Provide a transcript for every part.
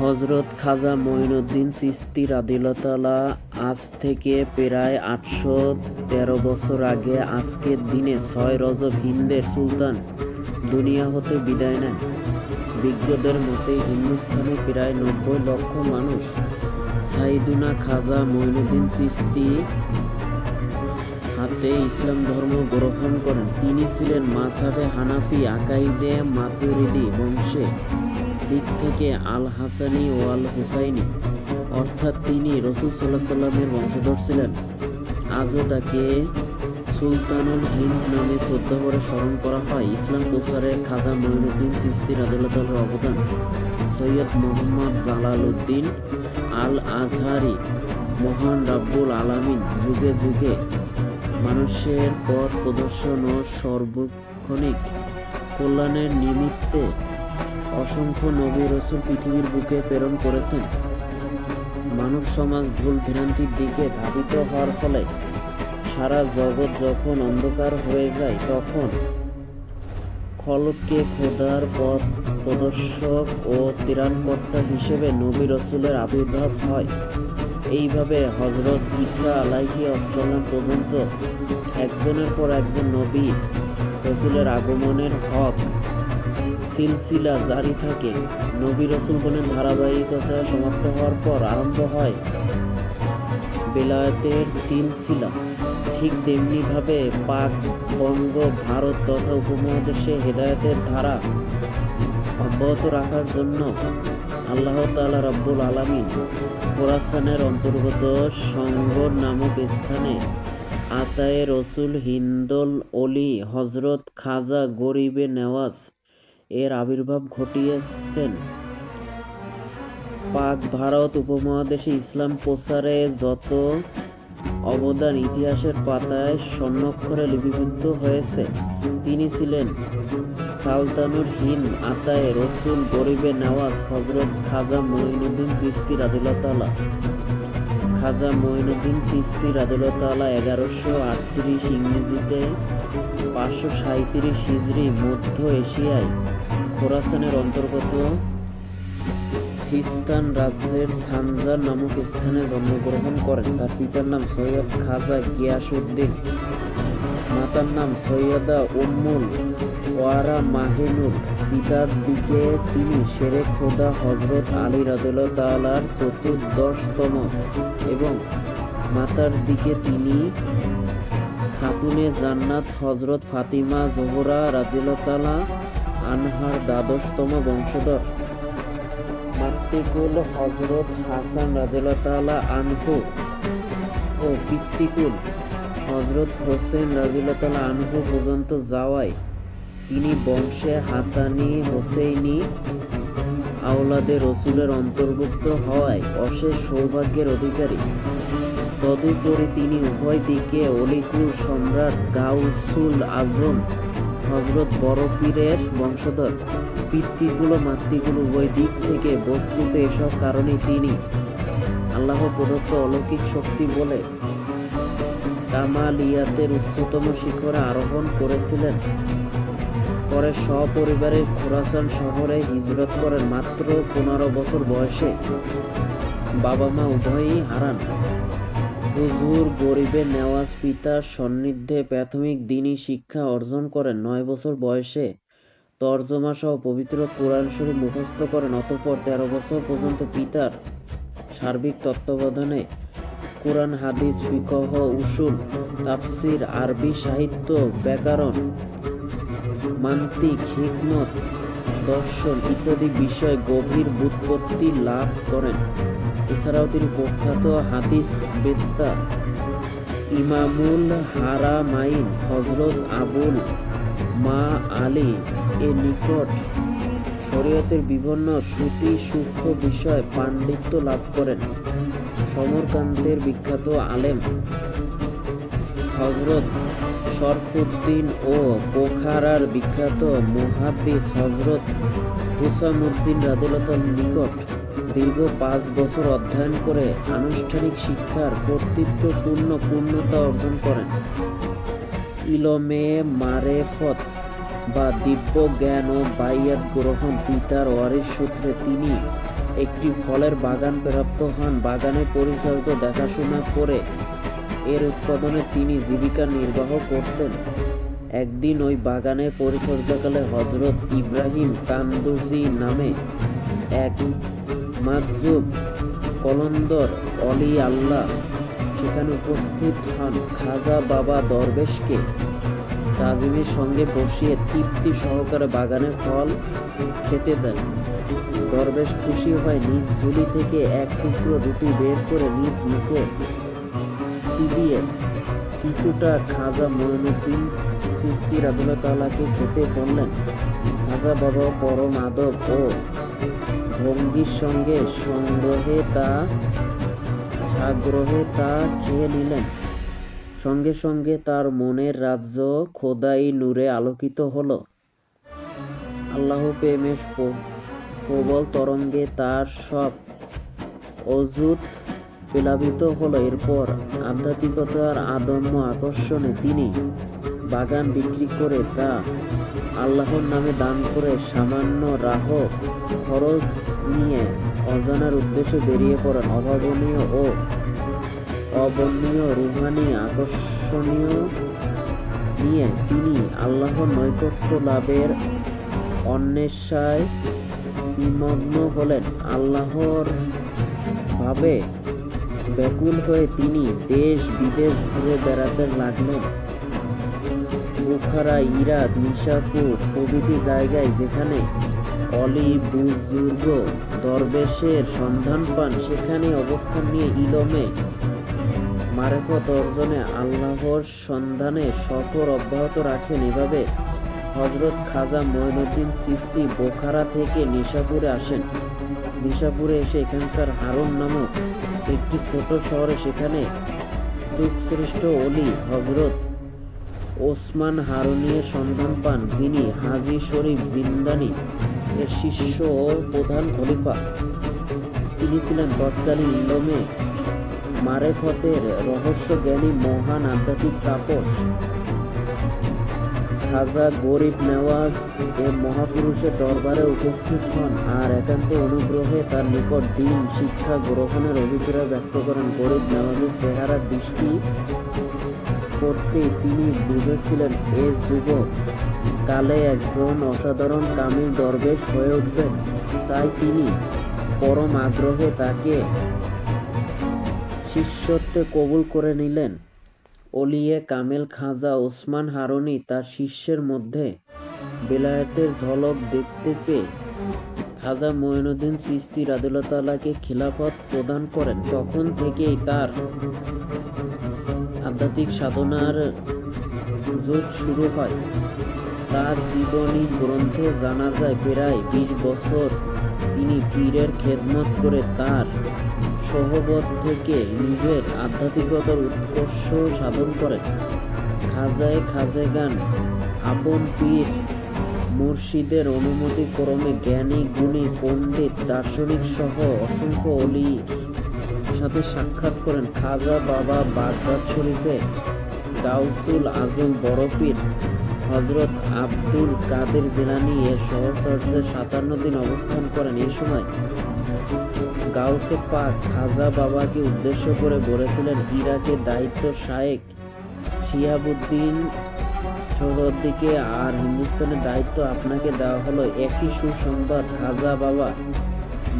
হজরত খাজা মঈনুদ্দিন চিস্তি রাদিলতালা আজ থেকে প্রায় আটশো তেরো বছর আগে আজকের দিনে ছয় রজব হিন্দের সুলতান দুনিয়া হতে বিদায় নেন। বিজ্ঞদের মতে হিন্দুস্তানে প্রায় নব্বই লক্ষ মানুষ সাইদুনা খাজা মঈনুদ্দিন সিস্তি হাতে ইসলাম ধর্ম গ্রহণ করেন। তিনি ছিলেন মাসাবে হানাফি, আকাইদে, মাতুরিদি বংশে দিক থেকে আল হাসানি ও আল হুসাইনি অর্থাৎ তিনি রসুল সাল্লাহ সাল্লামের বংশধর ছিলেন। আজও তাকে সুলতানুল হিন্দ নামে শ্রদ্ধা করে স্মরণ করা হয়। ইসলাম প্রচারে খাজা মঈনুদ্দিন সিস্তি রাদুল্লাহর অবদান। সৈয়দ মোহাম্মদ জালাল উদ্দিন আল আজহারি মহান রাব্বুল আলামিন। যুগে যুগে মানুষের পথ প্রদর্শন ও সর্বক্ষণিক কল্যাণের নিমিত্তে অসংখ্য নবী রসুল পৃথিবীর বুকে প্রেরণ করেছেন। মানব সমাজ ভুল ভ্রান্তির দিকে ধাবিত হওয়ার ফলে সারা জগৎ যখন অন্ধকার হয়ে যায়, তখন খলককে খোদার পথ প্রদর্শক ও ত্রাণকর্তা হিসেবে নবী রসুলের আবির্ভাব হয়। এইভাবে হজরত ঈসা আলাইহি আসসালাম পর্যন্ত একজনের পর একজন নবী রসুলের আগমনের হক সিলসিলা জারি থাকে। নবী রসুলগণের ধারাবাহিকতা সমাপ্ত হওয়ার পর আরম্ভ হয় বেলায়েতের সিলসিলা। ঠিক তেমনিভাবে পাক বঙ্গ, ভারত তথা উপমহাদেশে হেদায়েতের ধারা অব্যাহত রাখার জন্য আল্লাহ তাআলা রব্বুল আলামিন খোরাসানের অন্তর্গত সংগর নামক স্থানে আতায়ে রসুল হিন্দল অলি হজরত খাজা গরিবে নেওয়াজ এর আবির্ভাব ঘটিয়েছেন। পাক ভারত উপমহাদেশে ইসলাম প্রচারে যত অবদান ইতিহাসের পাতায় স্বর্ণাক্ষরে লিপিবদ্ধ হয়েছে, তিনি ছিলেন সালতানুর হিন্দ, আতায় রসুল গরিবে নওয়াজ হজরত খাজা মঈনুদ্দিন চিস্তি রাদিল্লাহ তাআলা। খাজা মঈনুদ্দিন চিস্তি রাদিল্লাহ তাআলা এগারোশো আটত্রিশ ইংরেজিতে পাঁচশো সাঁত্রিশ হিজড়ি মধ্য এশিয়ায় খোরাসানের অন্তর্গত সিস্তান রাজ্যের সানজার নামক স্থানে জন্মগ্রহণ করেন। তার পিতার নাম সৈয়দ খাজা গিয়াসউদ্দিন, মাতার নাম সৈয়দা উম্মুল ওয়ারা মাহিনুর। পিতার দিকে তিনি শেরে খোদা হজরত আলী রাদুল্লাহ তালার চতুর্দশতম এবং মাতার দিকে তিনি খাতুনে জান্নাত হজরত ফাতিমা জোহরা রাদিল্লাহ তালা আনহার দ্বাদশতম বংশধর। মাতৃকুল হজরত হাসান রাদিল্লাহ তালা আনহু ও পিতৃকুল হজরত হোসেন রাদিল্লাহ তালা আনহু পর্যন্ত যাওয়ায় তিনি বংশে হাসানি, হোসেইনি, আওলাদে রসুলের অন্তর্ভুক্ত হওয়ায় অশেষ সৌভাগ্যের অধিকারী। তদুপরি তিনি উভয় দিকে অলিকুল সম্রাট গাউসুল আজম হজরত বড় পীরের বংশধর। পিতৃকুল ও মাতৃকুল উভয় দিক থেকে বস্তুতে এসব কারণে তিনি আল্লাহ প্রদত্ত অলৌকিক শক্তি বলে কামালিয়াতের উচ্চতম শিখরে আরোহণ করেছিলেন। পরে সপরিবারে খোরাসান শহরে হিজরত করেন মাত্র পনেরো বছর বয়সে। বাবা মা উভয়ই হারান। হুজুর গরিবের নেওয়াজ পিতার সান্নিধ্যে প্রাথমিক দিনই শিক্ষা অর্জন করেন নয় বছর বয়সে। তর্জমা সহ পবিত্র কোরআন শরীফ মুখস্থ করেন, অতঃপর তেরো বছর পর্যন্ত পিতার সার্বিক তত্ত্বাবধানে কোরআন, হাদিস বিকহ উসুল, তাফসির, আরবি সাহিত্য ব্যাকরণ মান্তিক হিকমত, দর্শন ইত্যাদি বিষয়ে গভীর বুৎপত্তি লাভ করেন। এছাড়াও তিনি প্রখ্যাত হাদিস বেত্তা ইমামুল হারামাইন হজরত আবুল মা আলী এর নিকট শরীয়তের বিভিন্ন শ্রুতি সূক্ষ্ম বিষয় পাণ্ডিত্য লাভ করেন। সমরকান্তের বিখ্যাত আলেম হজরত শরফুদ্দিন ও পোখারার বিখ্যাত মুহাদ্দিস হজরত হুসামুদ্দিন রাদিলতার নিকট দীর্ঘ পাঁচ বছর অধ্যয়ন করে আনুষ্ঠানিক শিক্ষার কর্তৃত্বপূর্ণ পূর্ণতা অর্জন করেন। ইলমে মারেফত বা দিব্য জ্ঞান ও বাইয়াত গ্রহণ পিতার ওয়ারিশ সূত্রে তিনি একটি ফলের বাগান প্রাপ্ত হন। বাগানের পরিচর্যা, দেখাশোনা করে এর উৎপাদনে তিনি জীবিকা নির্বাহ করতেন। একদিন ওই বাগানে পরিচর্যাকালে হজরত ইব্রাহিম কান্দুজি নামে এক মাজুব কলন্দর অলি আল্লাহ সেখানে উপস্থিত হন। খাজা বাবা দরবেশকে তাজিমের সঙ্গে বসিয়ে তৃপ্তি সহকারে বাগানের ফল খেতে দেন। দরবেশ খুশি হয় নিজ ঝুলি থেকে এক টুকরো রুটি বের করে নিজ মুখে চিবিয়ে কিছুটা খাজা মঈনুদ্দিন সৃষ্টি রাবুল্লাহ তালাকে খেতে বললেন খাজা বাবা পরম আদব ও ভঙ্গির সঙ্গে সংগ্রহে তা, আগ্রহে তা খেয়ে নিলেন। সঙ্গে সঙ্গে তার মনের রাজ্য খোদাই নূরে আলোকিত হলো। আল্লাহ প্রেমের প্রবল তরঙ্গে তার সব অজুত প্লাবিত হলো এরপর আধ্যাত্মিকতার আদম্য আকর্ষণে তিনি বাগান বিক্রি করে তা আল্লাহর নামে দান করে সামান্য রাহ খরচ নিয়ে অজানার উদ্দেশ্যে বেরিয়ে পড়েন। অভাবনীয় ও অবর্ণীয় রুহানি আকর্ষণীয় নিয়ে তিনি আল্লাহর নৈকট্য লাভের অন্বেষায় নিমগ্ন হলেন। আল্লাহর ভাবে ব্যাকুল হয়ে তিনি দেশ বিদেশ ঘুরে বেড়াতে লাগলেন। বুখারা, ইরাক, নিশাপুর প্রভৃতি জায়গায় যেখানে অলি বুজুর্গ দরবেশের সন্ধান পান, সেখানে অবস্থান নিয়ে ইলমে মারেফত অর্জনে আল্লাহর সন্ধানে সফর অব্যাহত রাখেন। এভাবে হজরত খাজা মঈনুদ্দিন সিস্তি বোখারা থেকে নিশাপুরে আসেন। নিশাপুরে এসে এখানকার হারুন নামক একটি ছোট শহরে সেখানে যুগশ্রেষ্ঠ অলি হজরত ওসমান হারুনিয়ের সন্ধান পান, যিনি হাজি শরীফ জিন্দানি এর শিষ্য ও প্রধান খলিফা। তিনি ছিলেন তৎকালীন ইলমে মারেফতের রহস্য জ্ঞানী মহান আধ্যাত্মিক তাপস। খাজা গরিব নেওয়াজ এ মহাপুরুষের দরবারে উপস্থিত হন আর একান্ত অনুগ্রহে তার নিকট দিন শিক্ষা গ্রহণের অভিপ্রায় ব্যক্ত করেন। গরিব নেওয়াজের চেহারা দৃষ্টি করতে তিনি বুঝেছিলেন, এ যুবক কালে একজন অসাধারণ কামিল দরবেশ হয়ে উঠবেন। তাই তিনি পরম আগ্রহে তাকে শিষ্যত্বে কবুল করে নিলেন। অলিয়ে কামেল খাজা ওসমান হারুনি তার শিষ্যের মধ্যে বেলায়েতের ঝলক দেখতে পেয়ে খাজা মঈনুদ্দিন চিস্তি রাদুল্লাহকে খিলাফত প্রদান করেন। তখন থেকেই তার আধ্যাত্মিক সাধনার যুগ শুরু হয়। তার জীবনী গ্রন্থে জানা যায়, প্রায় বিশ বছর তিনি পীরের খেদমত করে তার সহবত থেকে নিজের আধ্যাত্মিকতার উৎকর্ষ সাধন করেন। খাজায় খাজে গান, আপন পীর, মুর্শিদের অনুমতি ক্রমে জ্ঞানী, গুণী, পণ্ডিত, দার্শনিক সহ অসংখ্য অলি সাথে সাক্ষাৎ করেন। খাজা বাবা বাগদাদ শরীফে গাউসুল আজম বড়পীর হজরত আব্দুল কাদের জিলানি এর সহচর্যে সাতান্ন দিন অবস্থান করেন। এই সময় গাউসে পাক খাজা বাবাকে উদ্দেশ্য করে বলেছিলেন, ইরাকের দায়িত্ব শায়েক শিহাবুদ্দিন সোহরদ্দিকে আর হিন্দুস্তানের দায়িত্ব আপনাকে দেওয়া হলো। একই সুসংবাদ খাজা বাবা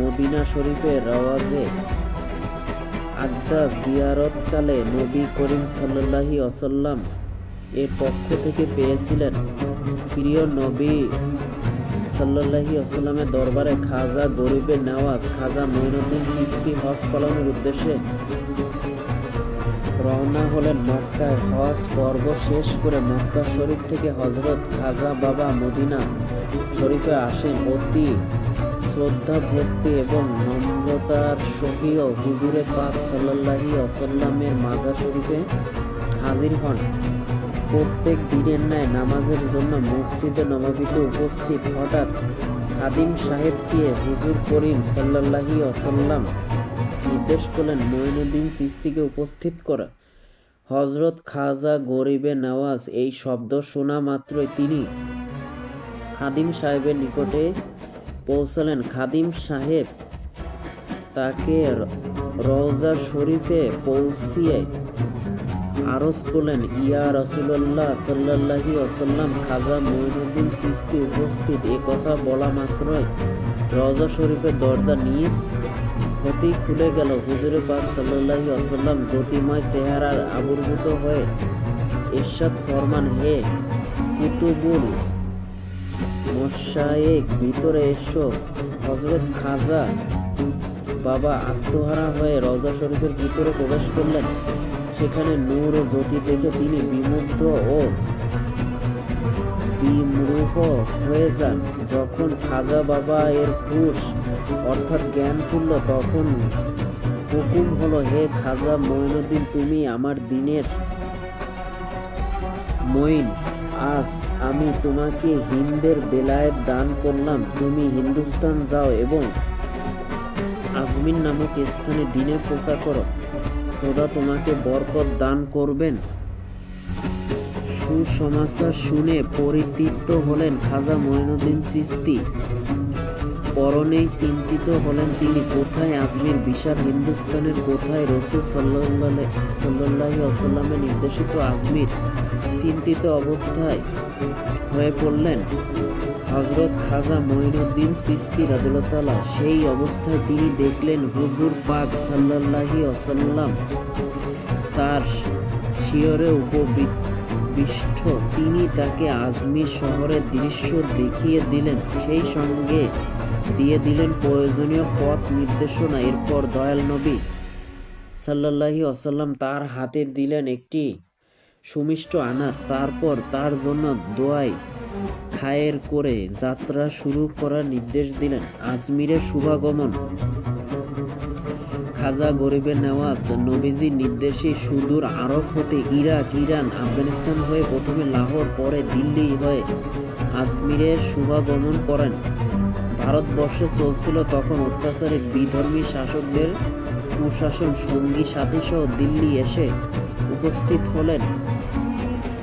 মদিনা শরীফের রওয়াজে আড্ডা জিয়ারতকালে নবী করিম সাল্লাল্লাহি অসাল্লাম এর পক্ষ থেকে পেয়েছিলেন। প্রিয় নবী সাল্লাল্লাহি আসাল্লামের দরবারে খাজা গরিবের নেওয়াজ, খাজা মঈনুদ্দিন চিস্তি হজ পালনের উদ্দেশ্যে রওনা হলেন মক্কায়। হজ পর্ব শেষ করে মক্কা শরীফ থেকে হজরত খাজা বাবা মদিনা শরীফে আসেন। অতি শ্রদ্ধা, ভক্তি এবং নম্রতার সহিত হুজুরে পাক সাল্লাল্লাহি আসাল্লামের মাজার শরীফে হাজির হন। প্রত্যেক দিনের ন্যায় নামাজের জন্য মসজিদে নবাবিতে উপস্থিত হঠাৎ খাদিম সাহেবকে হুজুর করিম সাল্লাল্লাহি আসাল্লাম নির্দেশ করলেন মঈনুদ্দিন সিস্তিকে উপস্থিত করা। হজরত খাজা গরিবে নওয়াজ এই শব্দ শোনা মাত্রই তিনি খাদিম সাহেবের নিকটে পৌঁছালেন। খাদিম সাহেব তাকে রওজা শরীফে পৌঁছিয়ে আরজ করলেন, ইয়া রসুল্লাহ সাল্লাহি আসাল্লাম খাজা মঈনুদ্দিন চিস্তি উপস্থিত। এ কথা বলা মাত্রই রজা শরীফের দরজা নিজ হতেই খুলে গেল। হুজুরে পাক সাল্লাহি আসাল্লাম জ্যোতিময় চেহারার আবির্ভূত হয়ে ইরশাদ ফরমান, হে কুতুবুল মোশায়েক ভিতরে এসো। হজরত খাজা বাবা আত্মহারা হয়ে রজা শরীফের ভিতরে প্রবেশ করলেন। সেখানে নূর ও জ্যোতি দেখে তিনি বিমুগ্ধ ও বিমূঢ় হয়ে যান। যখন খাজা বাবা এর হুশ, অর্থাৎ জ্ঞান খুলল তখন হুকুম হলো, হে খাজা মঈনুদ্দিন, তুমি আমার দিনের মঈন। আজ আমি তোমাকে হিন্দের বেলায় দান করলাম। তুমি হিন্দুস্তান যাও এবং আজমিন নামক স্থানে দিনে প্রচার করো। খোদা তোমাকে বরকত দান করবেন। সুসমাচার শুনে পরিতৃপ্ত হলেন খাজা মঈনুদ্দিন সিস্তি। পরনেই চিন্তিত হলেন তিনি, কোথায় আজমির বিশাল হিন্দুস্তানের, কোথায় রসুল সাল্লাহ আসাল্লামের নির্দেশিত আজমির? চিন্তিত অবস্থায় হয়ে পড়লেন। হজরত খাজা মঈনুদ্দিন সিস্তি রাদুল্লাহ সেই অবস্থায় তিনি দেখলেন হুজুর পাক সাল্লাল্লাহি আসাল্লাম তার শিয়রে উপবিষ্ট তিনি তাকে আজমির শহরের দৃশ্য দেখিয়ে দিলেন। সেই সঙ্গে দিয়ে দিলেন প্রয়োজনীয় পথ নির্দেশনা। এরপর দয়াল নবী সাল্লাল্লাহি আসাল্লাম তার হাতে দিলেন একটি সুমিষ্ট আনার। তারপর তার জন্য দোয়াই খায়ের করে যাত্রা শুরু করার নির্দেশ দিলেন আজমিরের শুভাগমন। খাজা গরিবের নেওয়াজ নবীজির নির্দেশে সুদূর আরব হতে ইরাক, ইরান, আফগানিস্তান হয়ে প্রথমে লাহোর, পরে দিল্লি হয়ে আজমিরের শুভাগমন করেন। ভারতবর্ষে চলছিল তখন অত্যাচারে বিধর্মী শাসকদের কুশাসন সঙ্গী সাথী সহ দিল্লি এসে উপস্থিত হলেন।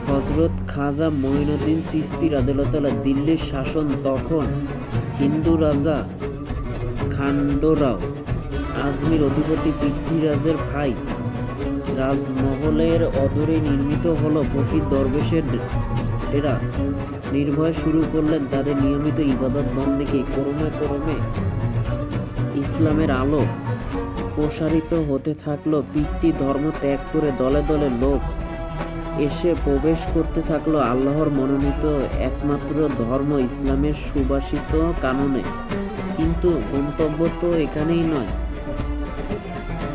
হজরত খাজা মঈনুদ্দিন চিস্তি রাদিয়াল্লাহু দিল্লির শাসন তখন হিন্দু রাজা খান্ডরাও, আজমির অধিপতি পৃথ্বীরাজের ভাই রাজমহলের অদূরে নির্মিত হলো ফকির দরবেশের ডেরা। নির্ভয় শুরু করলেন তাদের নিয়মিত ইবাদত বন্দেকে। ক্রমে ক্রমে ইসলামের আলো প্রসারিত হতে থাকল পিতৃ ধর্ম ত্যাগ করে দলে দলে লোক এসে প্রবেশ করতে থাকল আল্লাহর মনোনীত একমাত্র ধর্ম ইসলামের সুবাসিত কাননে। কিন্তু গন্তব্য তো এখানেই নয়।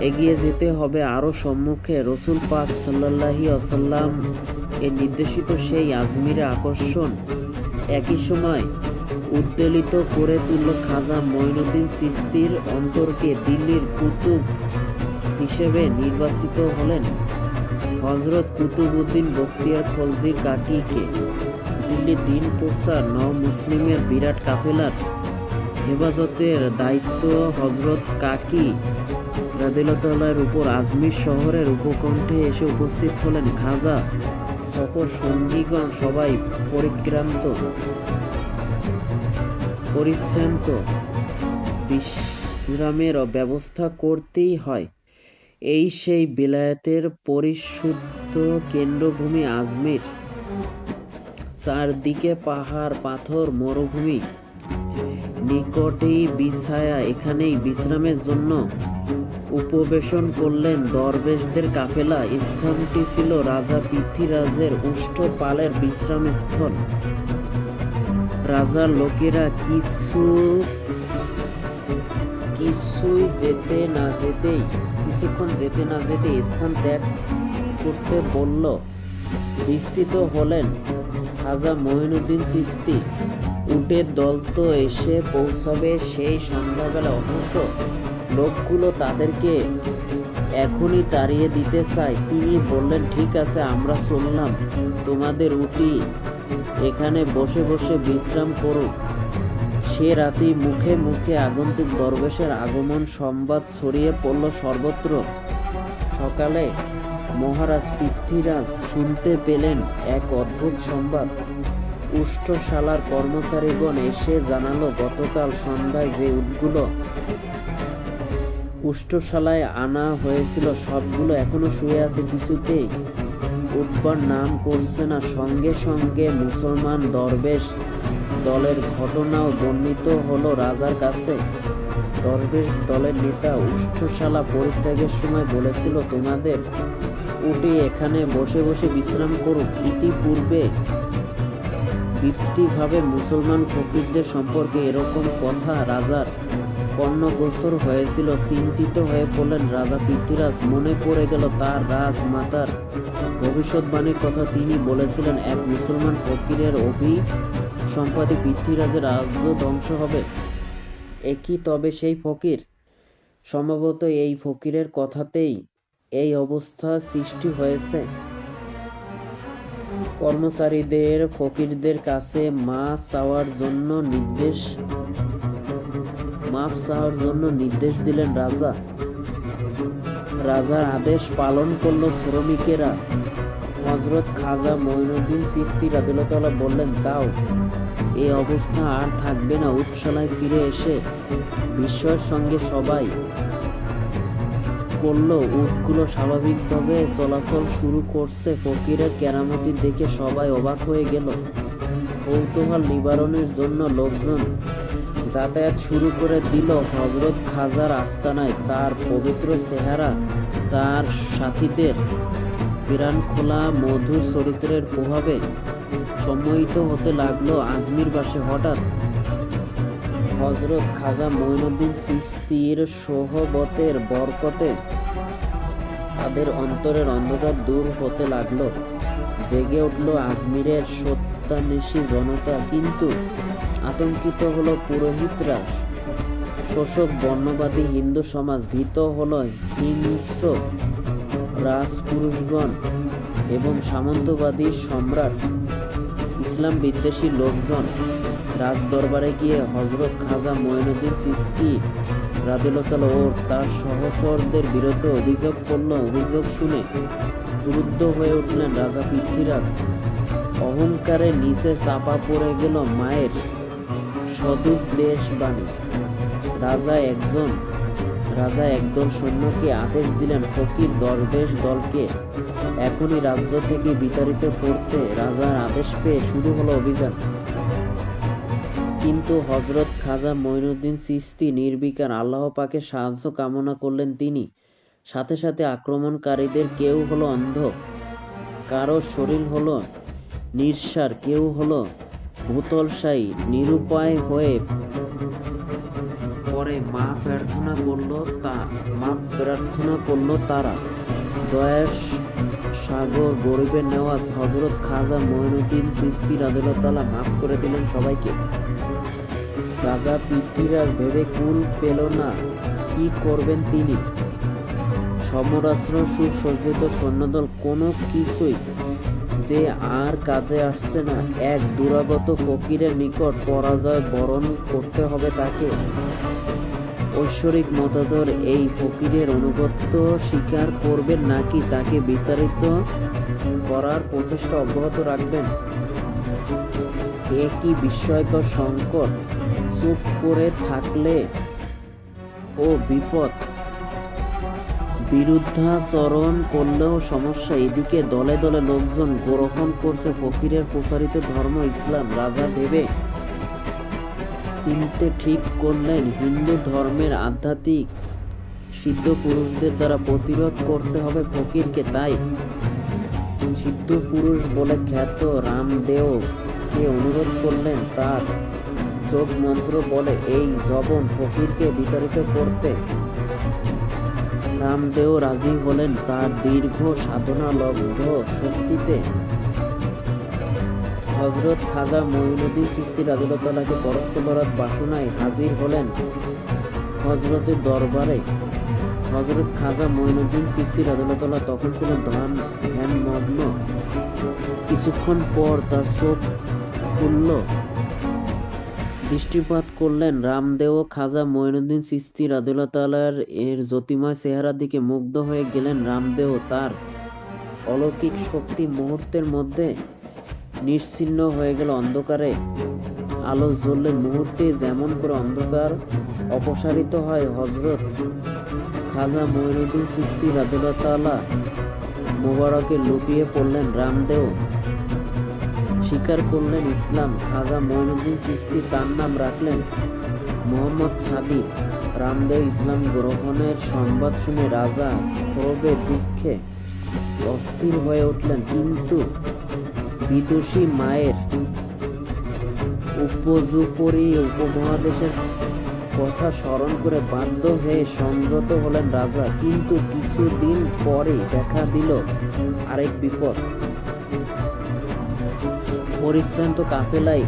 এগিয়ে যেতে হবে আরও সম্মুখে। রসুল পাক সাল্লাহি আসাল্লাম এর নির্দেশিত সেই আজমিরে আকর্ষণ একই সময় উদ্বেলিত করে তুলল খাজা মঈনুদ্দিন সিস্তির অন্তরকে দিল্লির কুতুব হিসেবে নির্বাচিত হলেন। হজরত কুতুবুদ্দিন বখতিয়ার খলজির কাকিকে দিল্লি দিন প্রচার ন মুসলিমের বিরাট কাফেলার হেফাজতের দায়িত্ব হজরত কাকি রাদিল্লাহর উপর আজমির শহরের উপকণ্ঠে এসে উপস্থিত হলেন। খাজা সকল সঙ্গীগণ সবাই পরিক্রান্ত, পরিশ্রান্ত বিশ্রামের ব্যবস্থা করতেই হয়। এই সেই বিলায়াতের পরিশুদ্ধ কেন্দ্রভূমি আজমির। চারদিকে পাহাড়, পাথর, মরুভূমি। নিকটেই বিছায়া এখানেই বিশ্রামের জন্য উপবেশন করলেন দরবেশদের কাফেলা। স্থানটি ছিল রাজা পৃথ্বীরাজের উষ্ঠ পালের বিশ্রাম স্থল রাজার লোকেরা কিছু, কিছুই যেতে না যেতেই কিছুক্ষণ যেতে না যেতে স্থান ত্যাগ করতে বলল বিস্তৃত হলেন। খাজা মহিনুদ্দিন চিস্তি উটের দল তো এসে পৌঁছাবে সেই সন্ধ্যাবেলা। অথচ লোকগুলো তাদেরকে এখনই তাড়িয়ে দিতে চায়। তিনি বললেন, ঠিক আছে, আমরা চললাম। তোমাদের উটি এখানে বসে বসে বিশ্রাম করুক সে রাতেই মুখে মুখে আগন্তুক দরবেশের আগমন সংবাদ ছড়িয়ে পড়ল সর্বত্র। সকালে মহারাজ পৃথ্বীরাজ শুনতে পেলেন এক অদ্ভুত সংবাদ। উষ্টশালার কর্মচারীগণ এসে জানালো, গতকাল সন্ধ্যায় যে উটগুলো উষ্ঠশালায় আনা হয়েছিল, সবগুলো এখনও শুয়ে আছে, কিছুতেই উঠবার নাম করছে না। সঙ্গে সঙ্গে মুসলমান দরবেশ দলের ঘটনাও বর্ণিত হলো রাজার কাছে। দরবেশ দলের নেতা উষ্ঠশালা পরিত্যাগের সময় বলেছিল, তোমাদের উঠে এখানে বসে বসে বিশ্রাম করুক ইতিপূর্বে বৃত্তিভাবে মুসলমান ফকিরদের সম্পর্কে এরকম কথা রাজার কর্ণগোচর হয়েছিল। চিন্তিত হয়ে পড়লেন রাজা পৃথ্বীরাজ। মনে পড়ে গেল, তার রাজমাতার ভবিষ্যৎবাণীর কথা তিনি বলেছিলেন। এক মুসলমান ফকিরের অভি সম্পাদী পৃথ্বীরাজের রাজ্য ধ্বংস হবে। একই তবে সেই ফকির? সম্ভবত এই ফকিরের কথাতেই এই অবস্থা সৃষ্টি হয়েছে। কর্মচারীদের, ফকিরদের কাছে মাছ চাওয়ার জন্য নির্দেশ, মাপ চাওয়ার জন্য নির্দেশ দিলেন রাজা। রাজার আদেশ পালন করল শ্রমিকেরা। হজরত খাজা মঈনুদ্দিন চিস্তি রাদিল্লাহ বললেন, যাও। এই অবস্থা আর থাকবে না। উৎসালায় ফিরে এসে বিস্ময়ের সঙ্গে সবাই করল, উটগুলো স্বাভাবিকভাবে চলাচল শুরু করছে। ফকিরের কেরামতি দেখে সবাই অবাক হয়ে গেল। কৌতূহল নিবারণের জন্য লোকজন যাতায়াত শুরু করে দিল। হজরত খাজার আস্তানায় তার পবিত্র চেহারা, তার সাথীদের বিরান খোলা মধুর চরিত্রের প্রভাবে সম্মোহিত হতে লাগল আজমিরবাসে হঠাৎ হজরত খাজা মঈনুদ্দিন সিস্তির সোহবতের বরকতে তাদের অন্তরের অন্ধকার দূর হতে লাগল। জেগে উঠল আজমিরের সত্যান্বেষী জনতা, কিন্তু আতঙ্কিত হলো পুরোহিতরা। শোষক, বর্ণবাদী হিন্দু সমাজ ভীত হল হিংস্র রাজপুরুষগণ এবং সামন্তবাদী সম্রাট ইসলাম বিদ্বেষী লোকজন রাজদরবারে গিয়ে হজরত খাজা মঈনুদ্দিন চিস্তি রাদিলতাল ও তার সহচরদের বিরুদ্ধে অভিযোগ করল। অভিযোগ শুনে ক্রুদ্ধ হয়ে উঠলেন রাজা পৃথ্বীরাজ। অহংকারে নিচে চাপা পড়ে গেল মায়ের সদুপদেশ বাণী রাজা একজন, রাজা একদল সৈন্যকে আদেশ দিলেন ফকির দরবেশ দলকে এখনই রাজ্য থেকে বিতাড়িত করতে রাজার আদেশ পেয়ে শুরু হলো অভিযান। কিন্তু হজরত খাজা মঈনুদ্দিন সিস্তি নির্বিকার আল্লাহ পাকে সাহায্য কামনা করলেন তিনি। সাথে সাথে আক্রমণকারীদের কেউ হলো অন্ধ, কারও শরীর হলো নির্সার, কেউ হলো ভূতলসায়ী নিরুপায় হয়ে পরে মা প্রার্থনা করল তা মা প্রার্থনা করল তারা। দয়াস সাগর, গরিবের নেওয়াজ হজরত খাজা মঈনুদ্দিন সিস্তি রাদিল্লাহ মাফ করে দিলেন সবাইকে। রাজা পৃথ্বীরাজ ভেবে কুল পেল না, কি করবেন তিনি? সমরাস্ত্র, সুসজ্জিত সৈন্যদল কোনো কিছুই যে আর কাজে আসছে না। এক দুরাগত ফকিরের নিকট পরাজয় বরণ করতে হবে তাকে। ঐশ্বরিক মতাদর এই ফকিরের অনুগত্য স্বীকার করবেন নাকি তাকে বিতাড়িত করার প্রচেষ্টা অব্যাহত রাখবেন? এ কি বিস্ময়কর সংকট চুপ করে থাকলে ও বিপদ বিরুদ্ধাচরণ করলেও সমস্যা। এদিকে দলে দলে লোকজন গ্রহণ করছে ফকিরের প্রচারিত ধর্ম, ইসলাম, রাজা ভেবে চিনতে ঠিক করলেন হিন্দু ধর্মের আধ্যাত্মিক সিদ্ধ পুরুষদের দ্বারা প্রতিরোধ করতে হবে ফকিরকে, তাই সিদ্ধ পুরুষ বলে খ্যাত রামদেও কে অনুরোধ করলেন, তার যোগ মন্ত্র বলে এই জবন ফকিরকে বিতাড়িত করতে। রামদেও রাজি হলেন, তার দীর্ঘ সাধনা লব্ধ শক্তিতে হজরত খাজা মঈনুদ্দিন চিস্তি রাজুল্লাহকে পরস্ত করার বাসনায় হাজির হলেন হজরতের দরবারে। হজরত খাজা মঈনুদ্দিন চিস্তি রাজুল্লাহ তখন ছিলেন ধ্যান ধ্যানমগ্ন কিছুক্ষণ পর তার চোখ খুলল। দৃষ্টিপাত করলেন রামদেও খাজা মঈনুদ্দিন চিস্তি রাদুল্লাহ তালার এর জ্যোতিময় চেহারার দিকে মুগ্ধ হয়ে গেলেন রামদেও তার অলৌকিক শক্তি মুহূর্তের মধ্যে। নিশ্চিন্ন হয়ে গেল অন্ধকারে। আলো জ্বললে মুহূর্তে যেমন করে অন্ধকার অপসারিত হয় হজরত খাজা মঈনুদ্দিন চিস্তি রাদিয়াল্লাহু মোবারকে লুটিয়ে পড়লেন রামদেও। স্বীকার করলেন ইসলাম। খাজা মঈনুদ্দিন চিস্তি তার নাম রাখলেন মোহাম্মদ সাদি। রামদেও ইসলাম গ্রহণের সংবাদ শুনে রাজা ক্ষোভে দুঃখে অস্থির হয়ে উঠলেন। কিন্তু বিদুষী মায়ের উপজুপরি উপমহাদেশের কথা স্মরণ করে বাধ্য হয়ে সংযত হলেন রাজা। কিন্তু কিছুদিন পরে দেখা দিল আরেক বিপদ। পরিশ্রান্ত কাফেলায়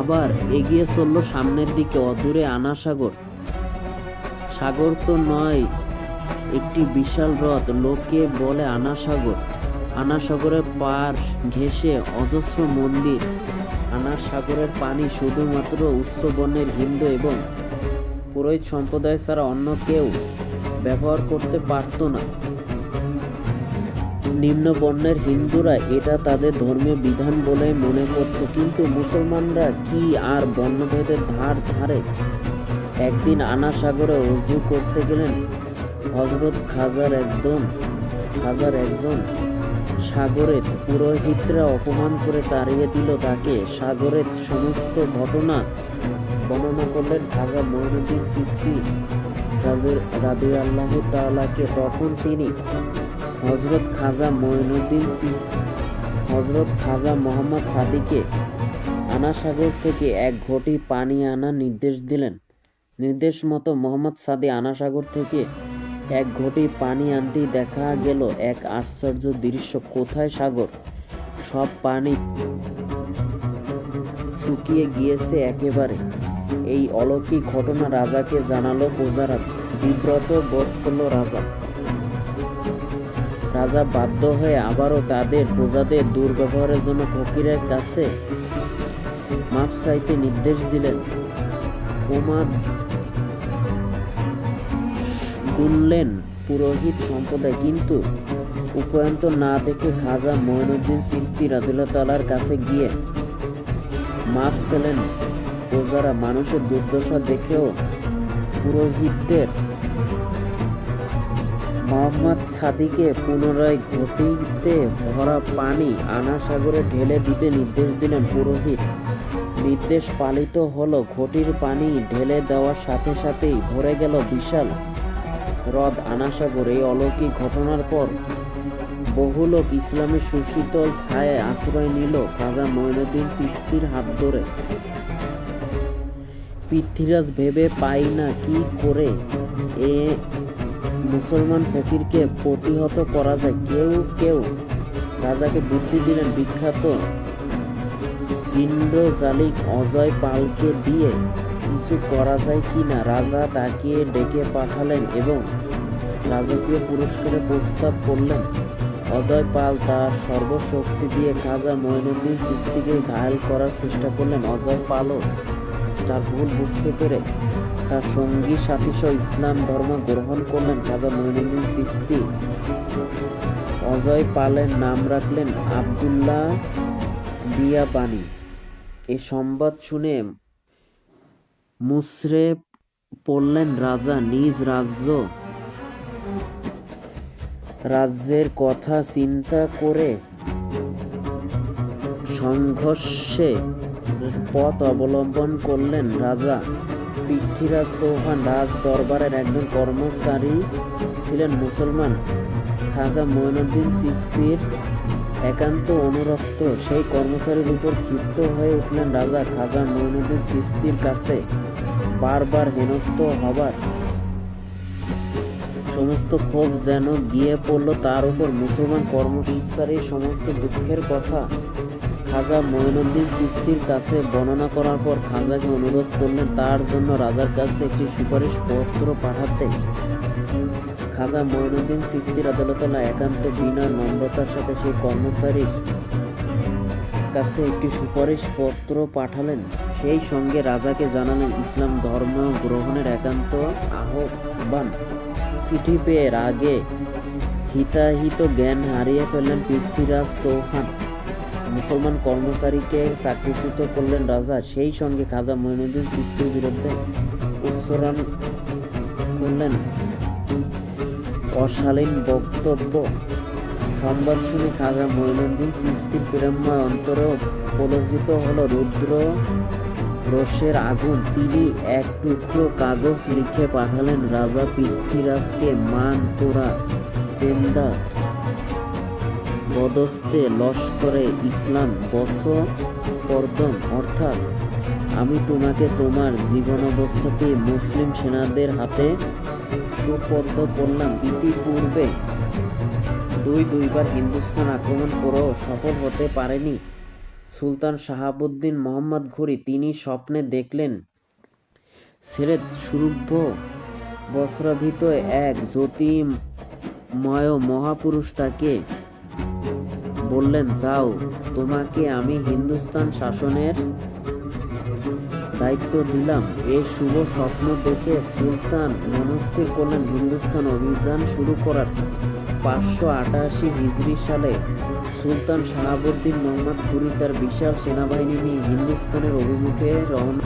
আবার এগিয়ে চলল সামনের দিকে অদূরে আনা সাগর সাগর তো নয়, একটি বিশাল হ্রদ, লোকে বলে আনা সাগর আনা সাগরের পার ঘেঁষে অজস্র মন্দির। আনা সাগরের পানি শুধুমাত্র উৎসবনের হিন্দু এবং পুরোহিত সম্প্রদায় ছাড়া অন্য কেউ ব্যবহার করতে পারত না। নিম্ন বর্ণের হিন্দুরা এটা তাদের ধর্মীয় বিধান বলে মনে করত, কিন্তু মুসলমানরা কি আর বর্ণভেদের ধার ধারে? একদিন আনা সাগরে উজু করতে গেলেন হজরত খাজার একদম, খাজার একজন সাগরে পুরোহিতরা অপমান করে তাড়িয়ে দিল তাকে। সাগরের সমস্ত ঘটনা বর্ণনা করলেন খাজা মঈনুদ্দিন চিস্তি রাদু আল্লাহ তালাকে তখন তিনি হজরত খাজা মঈনুদ্দিন হজরত খাজা মোহাম্মদ সাদিকে আনা সাগর থেকে এক ঘটি পানি আনার নির্দেশ দিলেন। নির্দেশ মতো মোহাম্মদ সাদি আনা সাগর থেকে এক ঘটি পানি আনতেই দেখা গেল এক আশ্চর্য দৃশ্য। কোথায় সাগর? সব পানি শুকিয়ে গিয়েছে একেবারে। এই অলৌকিক ঘটনা রাজাকে জানালো প্রজারা, বিব্রত বোধ করল রাজা। রাজা বাধ্য হয়ে আবারও তাদের প্রজাদের দুর্ব্যবহারের জন্য ফকিরের কাছে মাপ চাইতে নির্দেশ দিলেন। কুমার গুনলেন পুরোহিত সম্প্রদায়, কিন্তু উপয়ন্ত না দেখে খাজা মঈনুদ্দিন সিস্তি রাদিল্লা তালার কাছে গিয়ে মাপ ছিলেন প্রজারা মানুষের দুর্দশা দেখেও পুরোহিতদের মোহাম্মদ সাদিকে পুনরায় ঘটিতে ভরা পানি আনা সাগরে ঢেলে দিতে নির্দেশ দিলেন পুরোহিত। নির্দেশ পালিত হলো, ঘটির পানি ঢেলে দেওয়ার সাথে সাথেই ভরে গেল বিশাল হ্রদ আনাসাগর এই অলৌকিক ঘটনার পর বহু লোক ইসলামের সুশীতল ছায়ায় আশ্রয় নিল খাজা মঈনুদ্দিন চিস্তির হাত ধরে। পৃথ্বীরাজ ভেবে পাই না কি করে এ মুসলমান ফকিরকে প্রতিহত করা যায়। কেউ কেউ রাজাকে বুদ্ধি দিলেন বিখ্যাত ইন্দ্রজালিক অজয় পালকে দিয়ে কিছু করা যায় কি না রাজা তাকে ডেকে পাঠালেন এবং রাজকীয় পুরস্কারের প্রস্তাব করলেন। অজয় পাল তার সর্বশক্তি দিয়ে খাজা মঈনুদ্দিন চিস্তিকে ঘায়েল করার চেষ্টা করলেন। অজয় পালও তার ভুল বুঝতে পেরে তার সঙ্গী সাথী সহ ইসলাম ধর্ম গ্রহণ করলেন খাজা মঈনুদ্দিন চিস্তি অজয় পালের নাম রাখলেন আবদুল্লাহ বিয়াবানি এই সংবাদ শুনে মুসরে পড়লেন রাজা, নিজ রাজ্য রাজ্যের কথা চিন্তা করে সংঘর্ষে পথ অবলম্বন করলেন রাজা। পৃথ্বীরাজ চৌহান রাজ দরবারের একজন কর্মচারী ছিলেন মুসলমান। খাজা মঈনুদ্দিন চিস্তির একান্ত অনুরক্ত সেই কর্মচারীর উপর ক্ষিপ্ত হয়ে উঠলেন রাজা। খাজা মঈনুদ্দিন চিস্তির কাছে বারবার হেনস্থ হবার। সমস্ত ক্ষোভ যেন গিয়ে পড়ল তার উপর মুসলমান কর্মচারীর সমস্ত দুঃখের কথা খাজা মঈনুদ্দিন চিস্তির কাছে বর্ণনা করার পর খাজাকে অনুরোধ করলেন তার জন্য রাজার কাছে একটি সুপারিশ পত্র পাঠাতে। খাজা মঈনুদ্দিন চিস্তির আদালতলা একান্ত বিনা নম্রতার সাথে সেই কর্মচারীর কাছে একটি সুপারিশ পত্র পাঠালেন। সেই সঙ্গে রাজাকে জানালেন, ইসলাম ধর্ম গ্রহণের একান্ত আহ্বান। চিঠি পেয়ে রাগে হিতাহিত জ্ঞান হারিয়ে ফেললেন পৃথ্বীরাজ চৌহান। মুসলমান কর্মচারীকে চাকরিচ্যুত করলেন রাজা। সেই সঙ্গে খাজা মঈনুদ্দিন চিস্তির বিরুদ্ধে উচ্চারণ করলেন, অশালীন বক্তব্য সংবাদ শুনে খাজা মঈনুদ্দিন সৃষ্টি প্রেমময় অন্তরে পলজিত হলো রুদ্র রোষের আগুন। তিনি এক টুকরো কাগজ লিখে পাঠালেন, রাজা পৃথ্বীরাজকে মান তোরা, জেন্দা বদস্তে লস্করে ইসলাম বস পর্দন অর্থাৎ আমি তোমাকে তোমার জীবন অবস্থাতে মুসলিম সেনাদের হাতে সুপর্দ করলাম। ইতিপূর্বে দুই দুইবার হিন্দুস্তান আক্রমণ করেও সফল হতে পারেনি সুলতান শাহাবুদ্দিন মোহাম্মদ ঘুরি। তিনি স্বপ্নে দেখলেন ছেড়ে সুরভ্য বস্ত্রাভিত এক জ্যোতিময় মহাপুরুষ তাকে বললেন, যাও, তোমাকে আমি হিন্দুস্তান শাসনের দায়িত্ব দিলাম। এই শুভ স্বপ্ন দেখে সুলতান মনস্থির করলেন, হিন্দুস্তান অভিযান শুরু করার পাঁচশো আটাশি হিজরি সালে সুলতান শাহাবুদ্দিন মোহাম্মদ ঘুরি তার বিশাল সেনাবাহিনী নিয়ে হিন্দুস্তানের অভিমুখে রওনা